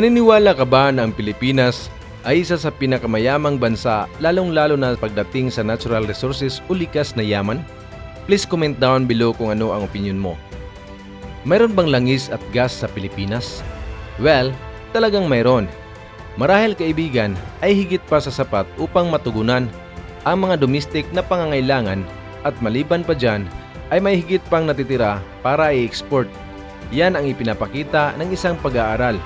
Naniniwala ka ba na ang Pilipinas ay isa sa pinakamayamang bansa lalong-lalo na pagdating sa natural resources o likas na yaman? Please comment down below kung ano ang opinion mo. Mayroon bang langis at gas sa Pilipinas? Well, talagang mayroon. Marahil kaibigan ay higit pa sa sapat upang matugunan ang mga domestic na pangangailangan at maliban pa dyan ay may higit pang natitira para i-export. Yan ang ipinapakita ng isang pag-aaral.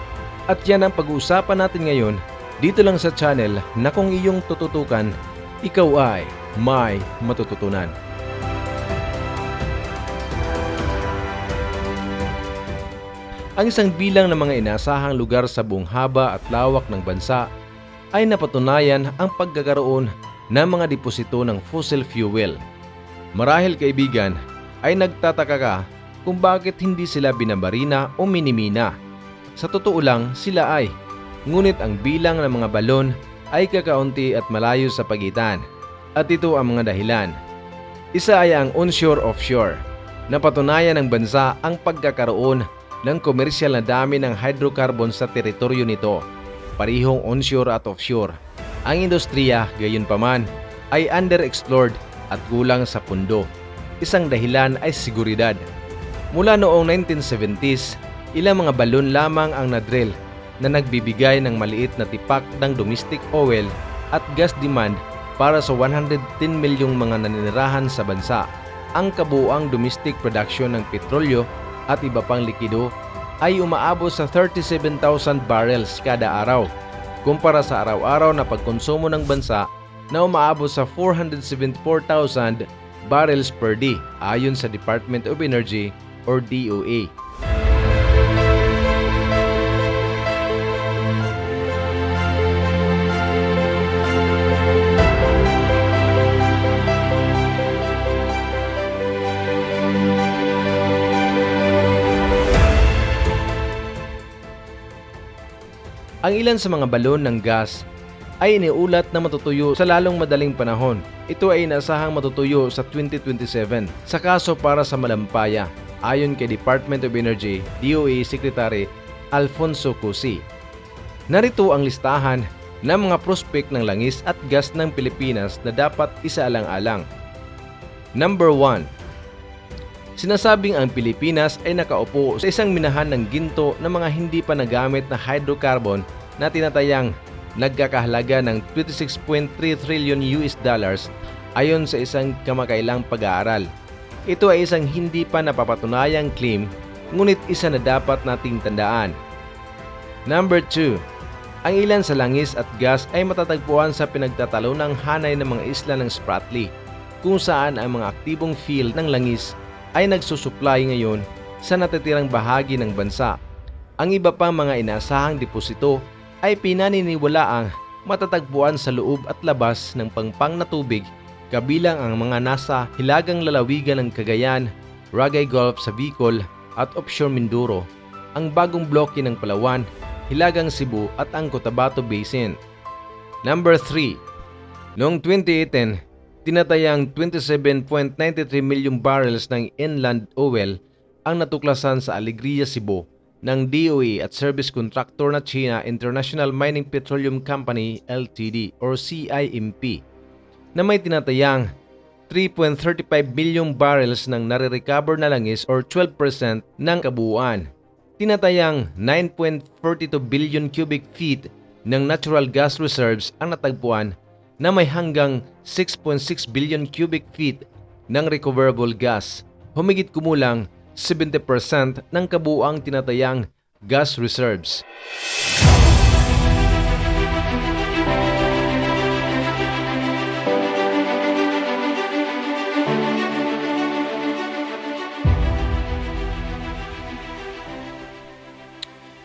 At yan ang pag-uusapan natin ngayon dito lang sa channel na kung iyong tututukan, ikaw ay may matututunan. Ang isang bilang ng mga inasahang lugar sa buong haba at lawak ng bansa ay napatunayan ang pagkakaroon ng mga deposito ng fossil fuel. Marahil kaibigan ay nagtataka ka kung bakit hindi sila binabarina o minimina. Sa totoo lang sila ay, ngunit ang bilang ng mga balon ay kakaunti at malayo sa pagitan. At ito ang mga dahilan. Isa ay ang onshore-offshore. Napatunayan ng bansa ang pagkakaroon ng komersyal na dami ng hydrocarbon sa teritoryo nito, parihong onshore at offshore. Ang industriya, gayon paman, ay underexplored at kulang sa pundo. Isang dahilan ay seguridad. Mula noong 1970s, ilang mga balon lamang ang nadrill na nagbibigay ng maliit na tipak ng domestic oil at gas demand para sa 110 milyong mga naninirahan sa bansa. Ang kabuuang domestic production ng petrolyo at iba pang likido ay umaabot sa 37,000 barrels kada araw kumpara sa araw-araw na pagkonsumo ng bansa na umaabot sa 474,000 barrels per day ayon sa Department of Energy or DOE. Ang ilan sa mga balon ng gas ay iniulat na matutuyo sa lalong madaling panahon. Ito ay inasahang matutuyo sa 2027 sa kaso para sa malampaya ayon kay Department of Energy DOE Secretary Alfonso Cusi. Narito ang listahan ng mga prospect ng langis at gas ng Pilipinas na dapat isaalang-alang. Number 1. Sinasabing ang Pilipinas ay nakaupo sa isang minahan ng ginto ng mga hindi pa nagamit na hydrocarbon na tinatayang nagkakahalaga ng 26.3 trillion US dollars ayon sa isang kamakailang pag-aaral. Ito ay isang hindi pa napapatunayang claim ngunit isa na dapat nating tandaan. Number 2. Ang ilan sa langis at gas ay matatagpuan sa pinagtatalo ng hanay ng mga isla ng Spratly kung saan ang mga aktibong field ng langis ay nagsusupply ngayon sa natitirang bahagi ng bansa. Ang iba pang mga inasahang deposito ay pinaniniwalaang matatagpuan sa loob at labas ng pangpang na tubig kabilang ang mga nasa hilagang lalawigan ng Cagayan, Ragay Gulf sa Bicol at offshore Mindoro, ang bagong bloke ng Palawan, Hilagang Cebu at ang Cotabato Basin. Number 3. Noong 2018, tinatayang 27.93 milyong barrels ng inland oil ang natuklasan sa Alegria, Cebu ng DOE at service contractor na China International Mining Petroleum Company Ltd or CIMP na may tinatayang 3.35 bilyong barrels ng nare-recover na langis or 12% ng kabuuan. Tinatayang 9.42 billion cubic feet ng natural gas reserves ang natagpuan na may hanggang 6.6 billion cubic feet ng recoverable gas. Humigit kumulang 70% ng kabuuang tinatayang gas reserves.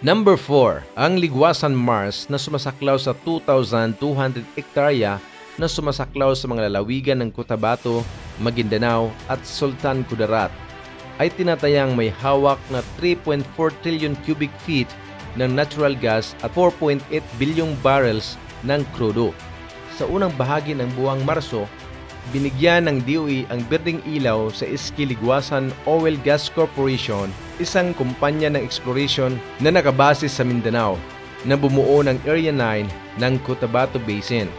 Number 4, ang Ligwasan Mars na sumasaklaw sa 2,200 hektarya na sumasaklaw sa mga lalawigan ng Cotabato, Maguindanao at Sultan Kudarat ay tinatayang may hawak na 3.4 trillion cubic feet ng natural gas at 4.8 bilyong barrels ng krudo. Sa unang bahagi ng buwang Marso, binigyan ng DOE ang berdeng ilaw sa Iskiligwasan Oil Gas Corporation, isang kumpanya ng exploration na nakabase sa Mindanao. na bumuo ng Area 9 ng Cotabato Basin.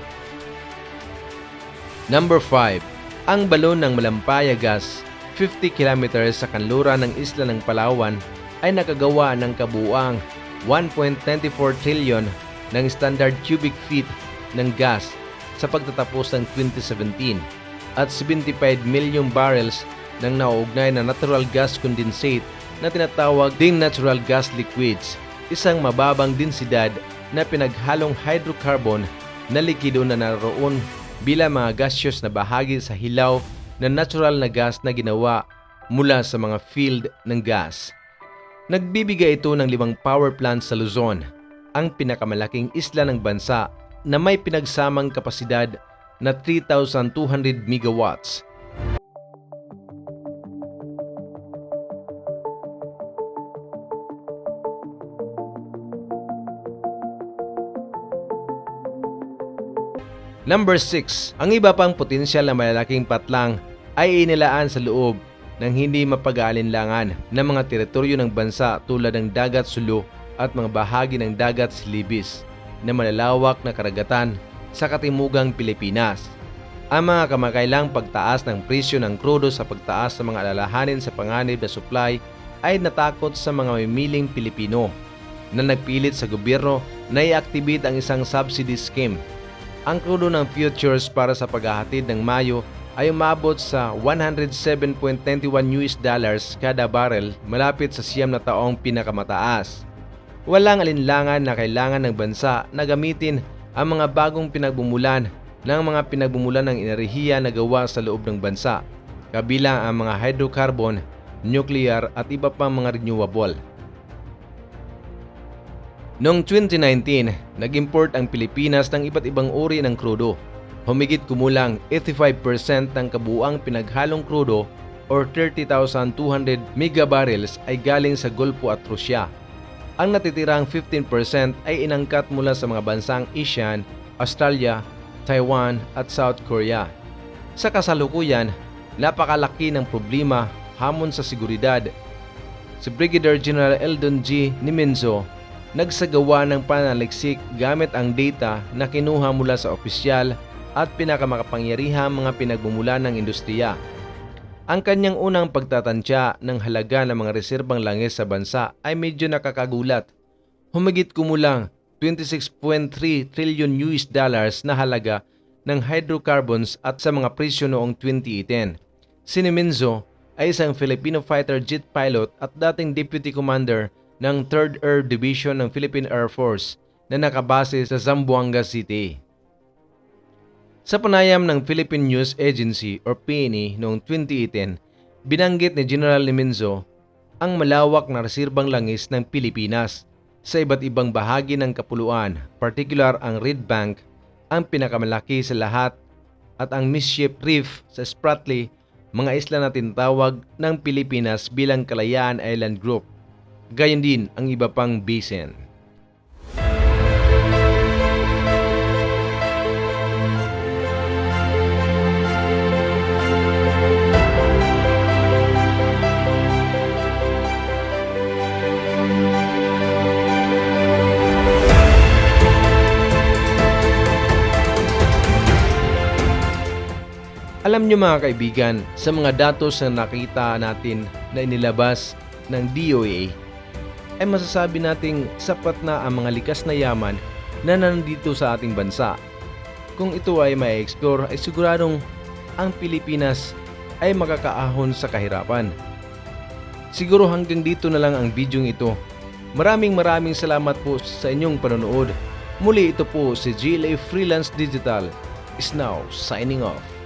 Number 5. Ang balon ng Malampaya Gas, 50 kilometers sa kanluran ng isla ng Palawan ay nakagawa ng kabuuang 1.94 trillion ng standard cubic feet ng gas sa pagtatapos ng 2017 at 75 million barrels ng nauugnay na natural gas condensate na tinatawag ding natural gas liquids, isang mababang densidad na pinaghalong hydrocarbon na likido na naroon bilang mga gaseous na bahagi sa hilaw na natural na gas na ginawa mula sa mga field ng gas. Nagbibigay ito ng limang power plants sa Luzon, ang pinakamalaking isla ng bansa na may pinagsamang kapasidad na 3,200 megawatts. Number 6. Ang iba pang potensyal na malalaking patlang ay inilaan sa loob ng hindi mapag-aalinlangan ng mga teritoryo ng bansa tulad ng dagat sulo at mga bahagi ng dagat silibis na malalawak na karagatan sa katimugang Pilipinas. Ang mga kamakailang pagtaas ng presyo ng krudo sa pagtaas ng mga alalahanin sa panganib na supply ay natakot sa mga mimiling Pilipino na nagpilit sa gobyerno na i-activate ang isang subsidy scheme ang krudo ng futures para sa paghahatid ng Mayo ay umabot sa 107.91 US dollars kada barrel malapit sa siyam na taong pinakamataas. Walang alinlangan na kailangan ng bansa na gamitin ang mga bagong pinagbumulan ng mga pinagbumulan ng enerhiya na gawa sa loob ng bansa, kabilang ang mga hydrocarbon, nuclear at iba pang mga renewable. Noong 2019, nag-import ang Pilipinas ng iba't ibang uri ng krudo. Humigit kumulang 85% ng kabuang pinaghalong krudo or 30,200 megabarrels ay galing sa Gulpo at Rusya. Ang natitirang 15% ay inangkat mula sa mga bansang Asian, Australia, Taiwan at South Korea. Sa kasalukuyan, napakalaki ng problema hamon sa seguridad. Si Brigadier General Eldon G. Nimenzo nagsagawa ng panaliksik gamit ang data na kinuha mula sa opisyal at pinakamakapangyarihang mga pinagbumula ng industriya. Ang kanyang unang pagtatansya ng halaga ng mga reserbang langis sa bansa ay medyo nakakagulat. Humigit kumulang 26.3 trillion US dollars na halaga ng hydrocarbons at sa mga presyo noong 2010. Si Nimenzo ay isang Filipino fighter jet pilot at dating deputy commander ng 3rd Air Division ng Philippine Air Force na nakabase sa Zamboanga City. Sa panayam ng Philippine News Agency or PNA noong 2018, binanggit ni General Limenzo ang malawak na reserbang langis ng Pilipinas sa iba't ibang bahagi ng kapuluan, particular ang Red Bank, ang pinakamalaki sa lahat, at ang Mischief Reef sa Spratly, mga isla na tinatawag ng Pilipinas bilang Kalayaan Island Group gayon din ang iba pang basin. Alam nyo mga kaibigan, sa mga datos na nakita natin na inilabas ng DOA ay masasabi nating sapat na ang mga likas na yaman na nandito sa ating bansa. Kung ito ay may explore ay siguradong ang Pilipinas ay makakaahon sa kahirapan. Siguro hanggang dito na lang ang video ito. Maraming maraming salamat po sa inyong panonood. Muli ito po si GLA Freelance Digital is now signing off.